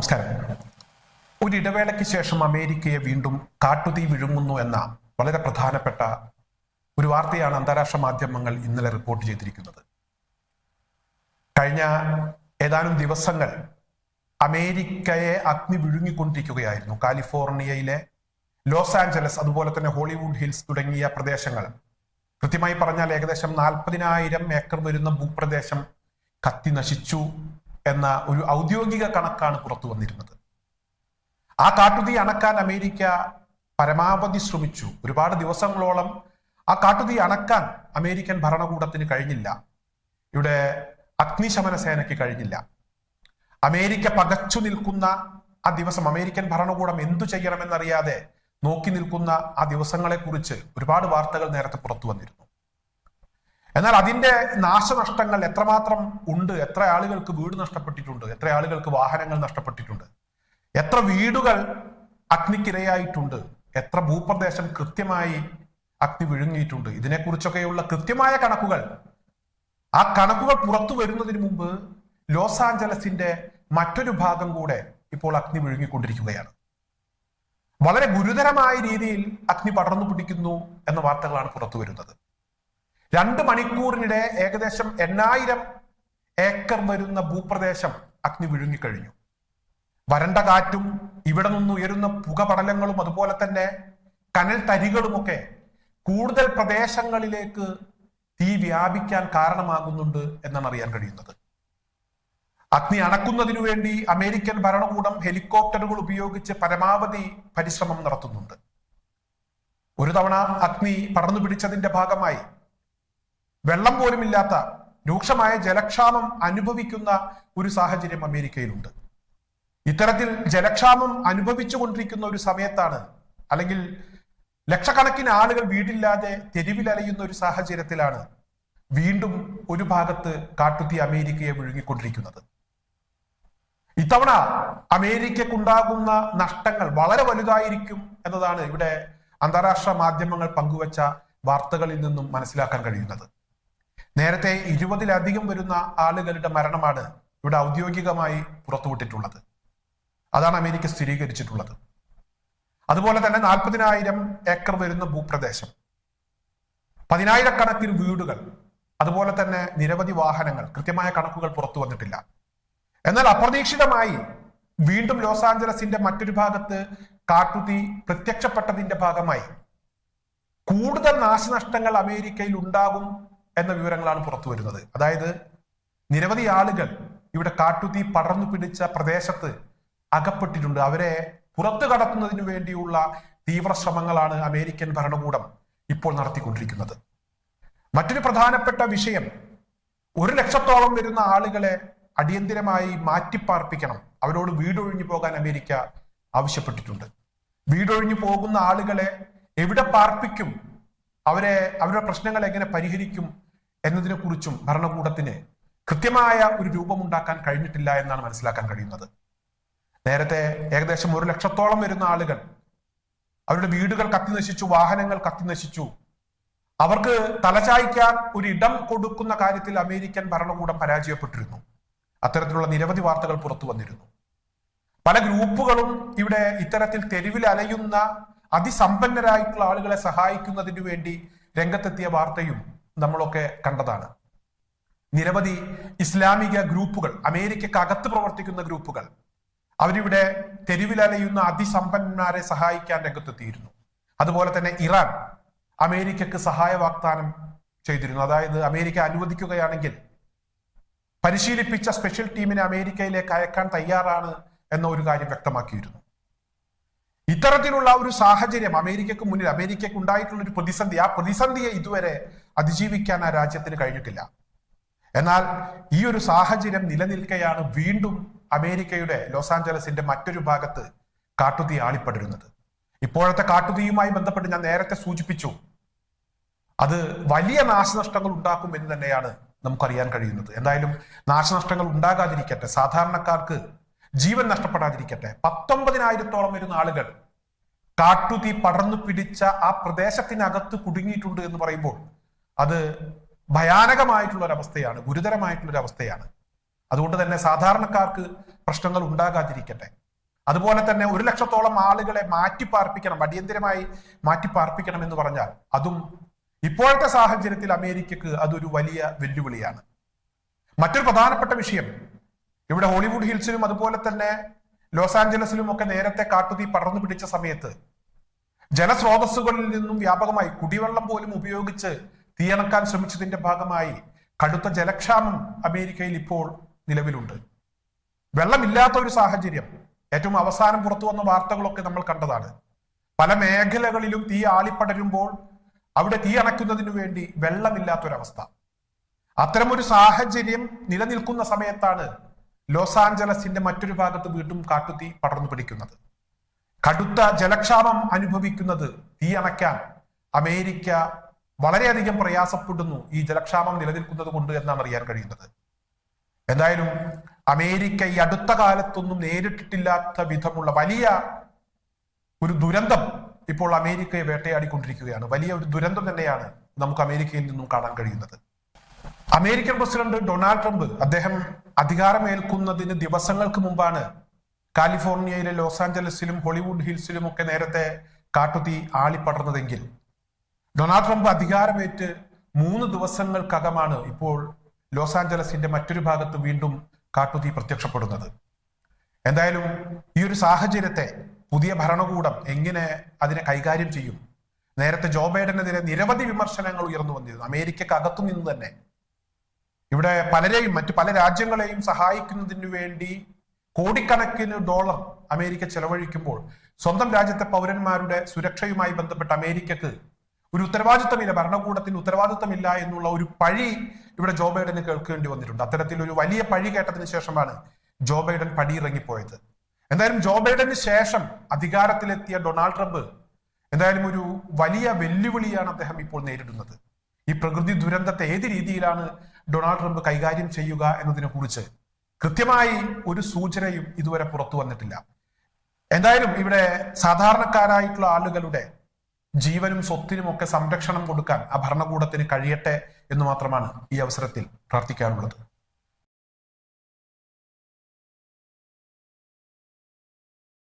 നമസ്കാരം. ഒരു ഇടവേളയ്ക്ക് ശേഷം അമേരിക്കയെ വീണ്ടും കാട്ടുതീ വിഴുങ്ങുന്നു എന്ന വളരെ പ്രധാനപ്പെട്ട ഒരു വാർത്തയാണ് അന്താരാഷ്ട്ര മാധ്യമങ്ങൾ ഇന്നലെ റിപ്പോർട്ട് ചെയ്തിരിക്കുന്നത്. കഴിഞ്ഞ ഏതാനും ദിവസങ്ങൾ അമേരിക്കയെ അഗ്നി വിഴുങ്ങിക്കൊണ്ടിരിക്കുകയായിരുന്നു. കാലിഫോർണിയയിലെ ലോസ് ആഞ്ചലസ് അതുപോലെ തന്നെ ഹോളിവുഡ് ഹിൽസ് തുടങ്ങിയ പ്രദേശങ്ങൾ. കൃത്യമായി പറഞ്ഞാൽ ഏകദേശം നാൽപ്പതിനായിരം ഏക്കർ വരുന്ന ഭൂപ്രദേശം കത്തി നശിച്ചു. എന്ന ഒരു ഔദ്യോഗിക കണക്കാണ് പുറത്തു വന്നിരുന്നത്. ആ കാട്ടുതീ അണക്കാൻ അമേരിക്ക പരമാവധി ശ്രമിച്ചു. ഒരുപാട് ദിവസങ്ങളോളം ആ കാട്ടുതീ അണക്കാൻ അമേരിക്കൻ ഭരണകൂടത്തിന് കഴിഞ്ഞില്ല. ഇവിടെ അഗ്നിശമന സേനയ്ക്ക് കഴിഞ്ഞില്ല. അമേരിക്ക പകച്ചു നിൽക്കുന്ന ആ ദിവസം അമേരിക്കൻ ഭരണകൂടം എന്തു ചെയ്യണമെന്നറിയാതെ നോക്കി നിൽക്കുന്ന ആ ദിവസങ്ങളെ കുറിച്ച് ഒരുപാട് വാർത്തകൾ നേരത്തെ പുറത്തു വന്നിരുന്നു. എന്നാൽ അതിന്റെ നാശനഷ്ടങ്ങൾ എത്രമാത്രം ഉണ്ട്? എത്ര ആളുകൾക്ക് വീട് നഷ്ടപ്പെട്ടിട്ടുണ്ട്? എത്ര ആളുകൾക്ക് വാഹനങ്ങൾ നഷ്ടപ്പെട്ടിട്ടുണ്ട്? എത്ര വീടുകൾ അഗ്നിക്കിരയായിട്ടുണ്ട്? എത്ര ഭൂപ്രദേശം കൃത്യമായി അഗ്നി വിഴുങ്ങിയിട്ടുണ്ട്? ഇതിനെക്കുറിച്ചൊക്കെയുള്ള കൃത്യമായ കണക്കുകൾ. ആ കണക്കുകൾ പുറത്തു വരുന്നതിന് മുമ്പ് ലോസ് ആഞ്ചലസിന്റെ മറ്റൊരു ഭാഗം കൂടെ ഇപ്പോൾ അഗ്നി വിഴുങ്ങിക്കൊണ്ടിരിക്കുകയാണ്. വളരെ ഗുരുതരമായ രീതിയിൽ അഗ്നി പടർന്നു പിടിക്കുന്നു എന്ന വാർത്തകളാണ് പുറത്തു വരുന്നത്. രണ്ട് മണിക്കൂറിനിടെ ഏകദേശം എണ്ണായിരം ഏക്കർ വരുന്ന ഭൂപ്രദേശം അഗ്നി വിഴുങ്ങിക്കഴിഞ്ഞു. വരണ്ട കാറ്റും ഇവിടെ നിന്ന് ഉയരുന്ന പുകപടലങ്ങളും അതുപോലെ തന്നെ കനൽ തരികളുമൊക്കെ കൂടുതൽ പ്രദേശങ്ങളിലേക്ക് തീ വ്യാപിക്കാൻ കാരണമാകുന്നുണ്ട് എന്നാണ് അറിയാൻ കഴിയുന്നത്. അഗ്നി അണക്കുന്നതിനു വേണ്ടി അമേരിക്കൻ ഭരണകൂടം ഹെലികോപ്റ്ററുകൾ ഉപയോഗിച്ച് പരമാവധി പരിശ്രമം നടത്തുന്നുണ്ട്. ഒരു തവണ അഗ്നി പടർന്നു പിടിച്ചതിന്റെ ഭാഗമായി വെള്ളം പോലുമില്ലാത്ത രൂക്ഷമായ ജലക്ഷാമം അനുഭവിക്കുന്ന ഒരു സാഹചര്യം അമേരിക്കയിലുണ്ട്. ഇത്തരത്തിൽ ജലക്ഷാമം അനുഭവിച്ചു കൊണ്ടിരിക്കുന്ന ഒരു സമയത്താണ് അല്ലെങ്കിൽ ലക്ഷക്കണക്കിന് ആളുകൾ വീടില്ലാതെ തെരുവിലലയുന്ന ഒരു സാഹചര്യത്തിലാണ് വീണ്ടും ഒരു ഭാഗത്ത് കാട്ടുത്തി അമേരിക്കയെ വിഴുങ്ങിക്കൊണ്ടിരിക്കുന്നത്. ഇത്തവണ അമേരിക്കക്കുണ്ടാകുന്ന നഷ്ടങ്ങൾ വളരെ വലുതായിരിക്കും എന്നതാണ് ഇവിടെ അന്താരാഷ്ട്ര മാധ്യമങ്ങൾ പങ്കുവച്ച വാർത്തകളിൽ നിന്നും മനസ്സിലാക്കാൻ കഴിയുന്നത്. നേരത്തെ ഇരുപതിലധികം വരുന്ന ആളുകളുടെ മരണമാണ് ഇവിടെ ഔദ്യോഗികമായി പുറത്തുവിട്ടിട്ടുള്ളത്. അതാണ് അമേരിക്ക സ്ഥിരീകരിച്ചിട്ടുള്ളത്. അതുപോലെ തന്നെ നാൽപ്പതിനായിരം ഏക്കർ വരുന്ന ഭൂപ്രദേശം പതിനായിരക്കണക്കിന് വീടുകൾ അതുപോലെ തന്നെ നിരവധി വാഹനങ്ങൾ കൃത്യമായ കണക്കുകൾ പുറത്തു വന്നിട്ടില്ല. എന്നാൽ അപ്രതീക്ഷിതമായി വീണ്ടും ലോസ് ആഞ്ചലസിന്റെ മറ്റൊരു ഭാഗത്ത് കാട്ടുതീ പ്രത്യക്ഷപ്പെട്ടതിന്റെ ഭാഗമായി കൂടുതൽ നാശനഷ്ടങ്ങൾ അമേരിക്കയിൽ ഉണ്ടാകും എന്ന വിവരങ്ങളാണ് പുറത്തു വരുന്നത്. അതായത് നിരവധി ആളുകൾ ഇവിടെ കാട്ടുതീ പടർന്നു പിടിച്ച പ്രദേശത്ത് അകപ്പെട്ടിട്ടുണ്ട്. അവരെ പുറത്തു കടക്കുന്നതിനു വേണ്ടിയുള്ള തീവ്ര ശ്രമങ്ങളാണ് അമേരിക്കൻ ഭരണകൂടം ഇപ്പോൾ നടത്തിക്കൊണ്ടിരിക്കുന്നത്. മറ്റൊരു പ്രധാനപ്പെട്ട വിഷയം ഒരു ലക്ഷത്തോളം വരുന്ന ആളുകളെ അടിയന്തിരമായി മാറ്റിപ്പാർപ്പിക്കണം. അവരോട് വീടൊഴിഞ്ഞു പോകാൻ അമേരിക്ക ആവശ്യപ്പെട്ടിട്ടുണ്ട്. വീടൊഴിഞ്ഞു പോകുന്ന ആളുകളെ എവിടെ പാർപ്പിക്കും? അവരെ അവരുടെ പ്രശ്നങ്ങൾ എങ്ങനെ പരിഹരിക്കും? എന്നതിനെ കുറിച്ചും ഭരണകൂടത്തിന് കൃത്യമായ ഒരു രൂപമുണ്ടാക്കാൻ കഴിഞ്ഞിട്ടില്ല എന്നാണ് മനസ്സിലാക്കാൻ കഴിയുന്നത്. നേരത്തെ ഏകദേശം ഒരു ലക്ഷത്തോളം വരുന്ന ആളുകൾ അവരുടെ വീടുകൾ കത്തി നശിച്ചു വാഹനങ്ങൾ കത്തി നശിച്ചു. അവർക്ക് തലചായ്ക്കാൻ ഒരു ഇടം കൊടുക്കുന്ന കാര്യത്തിൽ അമേരിക്കൻ ഭരണകൂടം പരാജയപ്പെട്ടിരുന്നു. അത്തരത്തിലുള്ള നിരവധി വാർത്തകൾ പുറത്തു വന്നിരുന്നു. പല ഗ്രൂപ്പുകളും ഇവിടെ ഇത്തരത്തിൽ തെരുവിൽ അലയുന്ന അതിസമ്പന്നരായിട്ടുള്ള ആളുകളെ സഹായിക്കുന്നതിനു വേണ്ടി രംഗത്തെത്തിയ വാർത്തയും നമ്മളൊക്കെ കണ്ടതാണ്. നിരവധി ഇസ്ലാമിക ഗ്രൂപ്പുകൾ അമേരിക്കക്കകത്ത് പ്രവർത്തിക്കുന്ന ഗ്രൂപ്പുകൾ അവരിവിടെ തെരുവിലലയുന്ന അതിസമ്പന്നന്മാരെ സഹായിക്കാൻ രംഗത്തെത്തിയിരുന്നു. അതുപോലെ തന്നെ ഇറാൻ അമേരിക്കക്ക് സഹായ വാഗ്ദാനം ചെയ്തിരുന്നു. അതായത് അമേരിക്ക അനുവദിക്കുകയാണെങ്കിൽ പരിശീലിപ്പിച്ച സ്പെഷ്യൽ ടീമിനെ അമേരിക്കയിലേക്ക് അയക്കാൻ തയ്യാറാണ് എന്ന ഒരു കാര്യം വ്യക്തമാക്കിയിരുന്നു. ഇത്തരത്തിലുള്ള ഒരു സാഹചര്യം അമേരിക്കക്ക് മുന്നിൽ അമേരിക്കക്ക് ഉണ്ടായിട്ടുള്ള ഒരു പ്രതിസന്ധി ആ പ്രതിസന്ധിയെ ഇതുവരെ അതിജീവിക്കാൻ ആ രാജ്യത്തിന് കഴിഞ്ഞിട്ടില്ല. എന്നാൽ ഈ ഒരു സാഹചര്യം നിലനിൽക്കെയാണ് വീണ്ടും അമേരിക്കയുടെ ലോസ് ആഞ്ചലസിന്റെ മറ്റൊരു ഭാഗത്ത് കാട്ടുതീ ആളിപ്പടരുന്നത്. ഇപ്പോഴത്തെ കാട്ടുതീയുമായി ബന്ധപ്പെട്ട് ഞാൻ നേരത്തെ സൂചിപ്പിച്ചു അത് വലിയ നാശനഷ്ടങ്ങൾ ഉണ്ടാക്കും എന്ന് തന്നെയാണ് നമുക്കറിയാൻ കഴിയുന്നത്. എന്തായാലും നാശനഷ്ടങ്ങൾ ഉണ്ടാകാതിരിക്കട്ടെ. സാധാരണക്കാർക്ക് ജീവൻ നഷ്ടപ്പെടാതിരിക്കട്ടെ. പത്തൊമ്പതിനായിരത്തോളം വരുന്ന ആളുകൾ കാട്ടുതീ പടർന്നു പിടിച്ച ആ പ്രദേശത്തിനകത്ത് കുടുങ്ങിയിട്ടുണ്ട് എന്ന് പറയുമ്പോൾ അത് ഭയാനകമായിട്ടുള്ള ഒരു അവസ്ഥയാണ് ഗുരുതരമായിട്ടുള്ള ഒരു അവസ്ഥയാണ് അതുകൊണ്ട് തന്നെ സാധാരണക്കാർക്ക് പ്രശ്നങ്ങൾ ഉണ്ടാകാതിരിക്കട്ടെ. അതുപോലെ തന്നെ ഒരു ലക്ഷത്തോളം ആളുകളെ മാറ്റിപ്പാർപ്പിക്കണം അടിയന്തിരമായി മാറ്റിപ്പാർപ്പിക്കണം എന്ന് പറഞ്ഞാൽ അതും ഇപ്പോഴത്തെ സാഹചര്യത്തിൽ അമേരിക്കക്ക് അതൊരു വലിയ വെല്ലുവിളിയാണ്. മറ്റൊരു പ്രധാനപ്പെട്ട വിഷയം ഇവിടെ ഹോളിവുഡ് ഹിൽസിലും അതുപോലെ തന്നെ ലോസ് ആഞ്ചലസിലും ഒക്കെ നേരത്തെ കാട്ടുതീ പടർന്നു പിടിച്ച സമയത്ത് ജലസ്രോതസ്സുകളിൽ നിന്നും വ്യാപകമായി കുടിവെള്ളം പോലും ഉപയോഗിച്ച് തീയണക്കാൻ ശ്രമിച്ചതിന്റെ ഭാഗമായി കടുത്ത ജലക്ഷാമം അമേരിക്കയിൽ ഇപ്പോൾ നിലവിലുണ്ട്. വെള്ളമില്ലാത്ത ഒരു സാഹചര്യം. ഏറ്റവും അവസാനം പുറത്തു വന്ന വാർത്തകളൊക്കെ നമ്മൾ കണ്ടതാണ്. പല മേഖലകളിലും തീ ആളിപ്പടരുമ്പോൾ അവിടെ തീ അണയ്ക്കുന്നതിനു വേണ്ടി വെള്ളമില്ലാത്തൊരവസ്ഥ. അത്തരമൊരു സാഹചര്യം നിലനിൽക്കുന്ന സമയത്താണ് ലോസ് ആഞ്ചലസിന്റെ മറ്റൊരു ഭാഗത്ത് വീണ്ടും കാട്ടുതീ പടർന്നു പിടിക്കുന്നത്. കടുത്ത ജലക്ഷാമം അനുഭവിക്കുന്നത് തീ അണയ്ക്കാൻ അമേരിക്ക വളരെയധികം പ്രയാസപ്പെടുന്നു ഈ ജലക്ഷാമം നിലനിൽക്കുന്നത് കൊണ്ട് എന്നാണ് അറിയാൻ കഴിയുന്നത്. എന്തായാലും അമേരിക്ക ഈ അടുത്ത കാലത്തൊന്നും നേരിട്ടിട്ടില്ലാത്ത വിധമുള്ള വലിയ ഒരു ദുരന്തം ഇപ്പോൾ അമേരിക്കയെ വേട്ടയാടിക്കൊണ്ടിരിക്കുകയാണ്. വലിയ ഒരു ദുരന്തം തന്നെയാണ് നമുക്ക് അമേരിക്കയിൽ നിന്നും കാണാൻ കഴിയുന്നത്. അമേരിക്കൻ പ്രസിഡന്റ് ഡൊണാൾഡ് ട്രംപ് അദ്ദേഹം അധികാരമേൽക്കുന്നതിന് ദിവസങ്ങൾക്ക് മുമ്പാണ് കാലിഫോർണിയയിലെ ലോസ് ആഞ്ചലസിലും ഹോളിവുഡ് ഹിൽസിലും ഒക്കെ നേരത്തെ കാട്ടുതീ ആളിപ്പടർന്നതെങ്കിൽ. ഡൊണാൾഡ് ട്രംപ് അധികാരമേറ്റ് മൂന്ന് ദിവസങ്ങൾക്കകമാണ് ഇപ്പോൾ ലോസ് ആഞ്ചലസിന്റെ മറ്റൊരു ഭാഗത്ത് വീണ്ടും കാട്ടുതീ പ്രത്യക്ഷപ്പെടുന്നത്. എന്തായാലും ഈ ഒരു സാഹചര്യത്തെ പുതിയ ഭരണകൂടം എങ്ങനെ അതിനെ കൈകാര്യം ചെയ്യും? നേരത്തെ ജോ ബൈഡനെതിരെ നിരവധി വിമർശനങ്ങൾ ഉയർന്നു വന്നിരുന്നു. അമേരിക്കക്കകത്തു നിന്ന് തന്നെ ഇവിടെ പലരെയും മറ്റു പല രാജ്യങ്ങളെയും സഹായിക്കുന്നതിന് വേണ്ടി കോടിക്കണക്കിന് ഡോളർ അമേരിക്ക ചെലവഴിക്കുമ്പോൾ സ്വന്തം രാജ്യത്തെ പൗരന്മാരുടെ സുരക്ഷയുമായി ബന്ധപ്പെട്ട് അമേരിക്കക്ക് ഒരു ഉത്തരവാദിത്തമില്ല ഭരണകൂടത്തിന് ഉത്തരവാദിത്തമില്ല എന്നുള്ള ഒരു പഴി ഇവിടെ ജോ ബൈഡന് കേൾക്കേണ്ടി വന്നിട്ടുണ്ട്. അത്തരത്തിൽ ഒരു വലിയ പഴി കേട്ടതിന് ശേഷമാണ് ജോ ബൈഡൻ പടിയിറങ്ങിപ്പോയത്. എന്തായാലും ജോ ബൈഡന് ശേഷം അധികാരത്തിലെത്തിയ ഡൊണാൾഡ് ട്രംപ് എന്തായാലും ഒരു വലിയ വെല്ലുവിളിയാണ് അദ്ദേഹം ഇപ്പോൾ നേരിടുന്നത്. ഈ പ്രകൃതി ദുരന്തത്തെ ഏത് രീതിയിലാണ് ഡൊണാൾഡ് ട്രംപ് കൈകാര്യം ചെയ്യുക എന്നതിനെ കുറിച്ച് കൃത്യമായി ഒരു സൂചനയും ഇതുവരെ പുറത്തു വന്നിട്ടില്ല. എന്തായാലും ഇവിടെ സാധാരണക്കാരായിട്ടുള്ള ആളുകളുടെ ജീവനും സ്വത്തിനും ഒക്കെ സംരക്ഷണം കൊടുക്കാൻ ആ ഭരണകൂടത്തിന് കഴിയട്ടെ എന്ന് മാത്രമാണ് ഈ അവസരത്തിൽ പ്രാർത്ഥിക്കാനുള്ളത്.